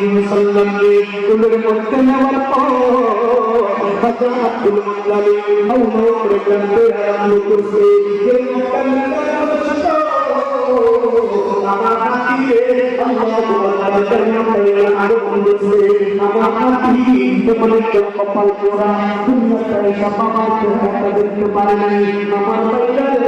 ওয়াসাল্লামকে কুলের মধ্যে নেওয়ার পর হযরত আব্দুল মুত্তালিব হাউ করে কাঁদতে আরম্ভ করছে যে আমার হাতিয়ে আল্লাহ তাআলা জান্নাতে আগুন দিয়েছে আমার হাতি তোমাদের কপাল পোড়া দুনিয়াতে সবাই একটা দেখতে পারে নাই আমার বাইরে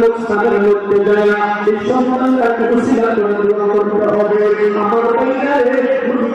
মুত্তালিব হাউ হাউ করে কাঁদতে হবে। আমার পারে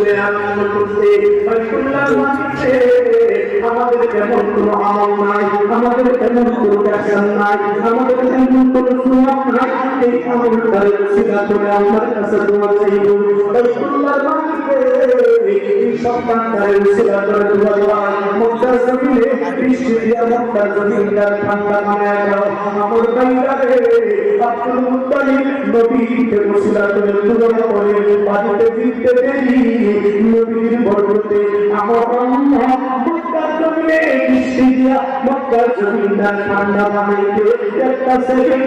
ورسوله آمنوا بالقدس والكل ما في আমাদের কেমন কোনো আমল নাই, আমাদের কেমন কোনো প্যাশন নাই, আমাদের কেমন কোনো সুনাম নাই। এই আমলটা সিধা করে আমার কাছে দোয়া চাইব। বাইতুল্লাহ মালিকে এই সন্তানটারে সিধা করে দোয়া মক্কা জমিনে বৃষ্টি দিয়া মক্কা জমিনটা ঠান্ডা বানায় দাও। আমার বাইরারে আব্দুল মুত্তালিব নবীকে মুসিলা করে দোয়া করে। বাড়িতে ফিরতে দেরি, নবীর বরকতে আমার আল্লাহ জমিনে বৃষ্টি দিয়া মক্কা জমিনটা ঠান্ডা বানাইতে একটা সেকেন্ড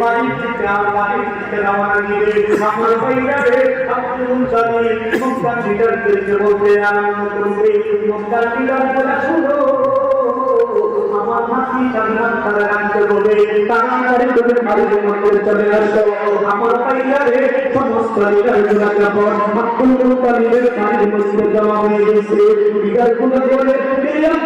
বাড়ির থেকে আর বাড়ির থেকে রওনা দিবে আমার ভাইয়ারে আব্দুল মুতালিব মক্কার লিডারদেরকে বলতে আরম্ভ করবে মক্কার লিডার বলা শুনো সমস্ত হয়ে গেছে লিডারগুলো বলে "এই আব্দুল মুতালিব আমাদেরকে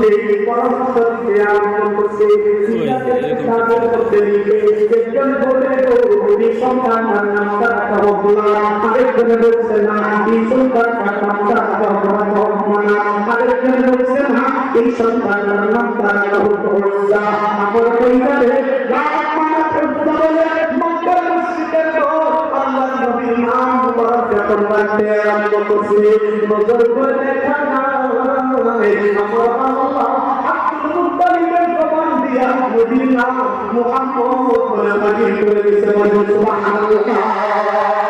দিই পরামর্শ দিতে আরম্ভ করছি। তাদের মধ্যে দিকে একজন বলে এই সন্তান নামটা রাখা হোক না। আরেকজনে বলছে না এই সন্তান নামটা রাখা হোক না। আরেকজনে বলছে না এই সন্তান নামটা রাখা হোক না। আমার পরিবারে লাখ মানা করতে বলে মক্কার মসজিদের লোক আল্লাহ নবীর নাম মুবারক যখন রাখতে আরম্ভ করছে নজর করে না আমার আল্লাহ আব্দুল করে দিয়েছে সুবহানাল্লাহ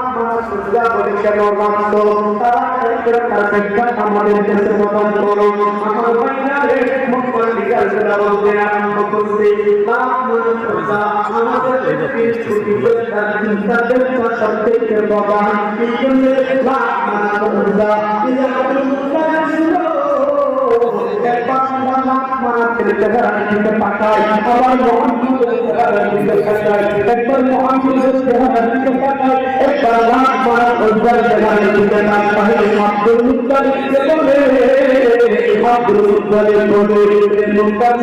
লাভ মারা সুবিধা বলে কেন রাখছো তারা তার ব্যাখ্যা আমাদের কাছে প্রদান করো আমার ভাইয়ারে মুখবার বিকাল বলতে আরম্ভ করছে। লাভ মারা সুবিধা আমাদের ছুটি করে তাদের সব বাবা সুবিধা এই আমাদের মুখবার ছিল। একবার মারা চেহারা দিতে পাঠায় আবার মোহাম্মদের চেহারা দিতে পাঠায় একবার মোহাম্মদের চেহারা দিতে পাঠায় একবার লাভ মারা উজ্জ্বল চেহারা দিতে পাঠায় আব্দুল মুত্তালিবকে বলে? আব্দুল বলে নকল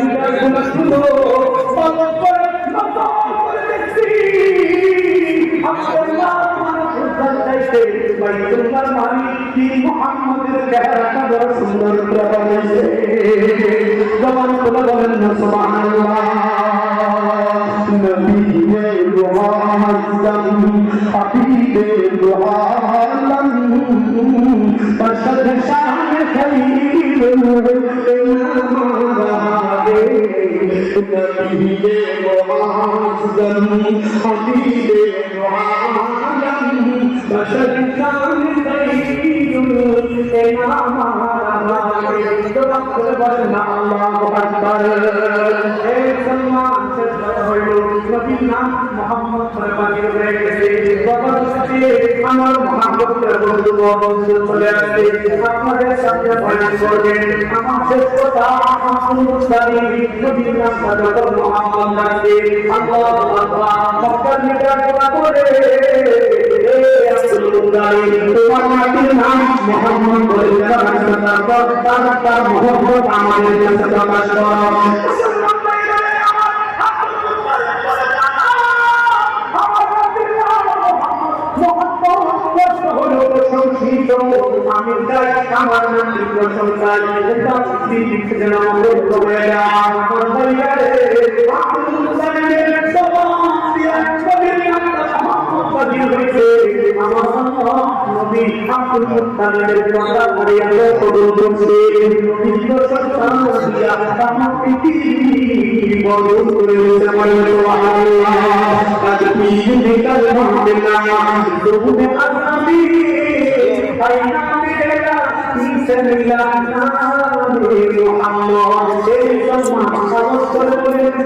করে দেখছি। আব্দুল্লাহ মারা উজ্জ্বল চাইতে বাইতুল্লাহ মালিক কি মুহাম্মদের চেহারাটা বড় সুন্দর করে বানিয়েছে জবান খুলে বলেন না সুবহানাল্লাহ নবীয়ে মুআজ্জম হাবিবে দুআলম বশর শান খলিল নবীয়ে মুআজ্জম হাবিবে দুআলম বশর শান খলিল আমার বন্ধু বন্ধু চলে আসছে। আপনাদের সামনে বয়ান করবেন, আমার শেষ কথা আমার মুস্তারি নবীর নাম মোহাম্মদ রাখছে আল্লাহ আল্লাহ মক্কার নিকট দোয়া করে তোমার মাটির নাম মোহাম্মদ বলে তার তার মোহাম্মদ আমাদের কাছে প্রকাশ করো। আমি চাই আমার নামটি প্রশংসায় এটা যেন আমার হয়ে আমার পরিবারে আব্দুল মুতালিবের সবাই নবীর নামটা হয়েছে। আমার নবী আব্দুল মুত্তালিবের কথা করে দিয়েছে সুবহানাল্লাহ আজ পৃথিবী আলহামদুলিল্লাহ দুপুরে আসামি আইনা মেরা বিসমিল্লাহ মুহাম্মদ এই সম্মান করে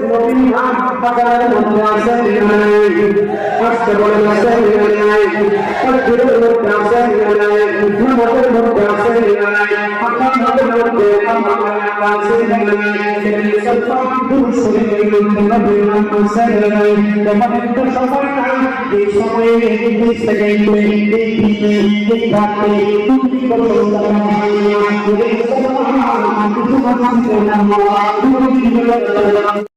নবী নাম বাজারের মধ্যে আসেন আসতে বলে আসেন তাকবীরের মধ্যে আসেন নামাজের মধ্যে আসেন আকামের মধ্যে আমাদের তো সময় নাই এই সময়ে এই সেকেন্ডে এই দিনে এই রাতে তুমি করো তুমি করো তুমি করো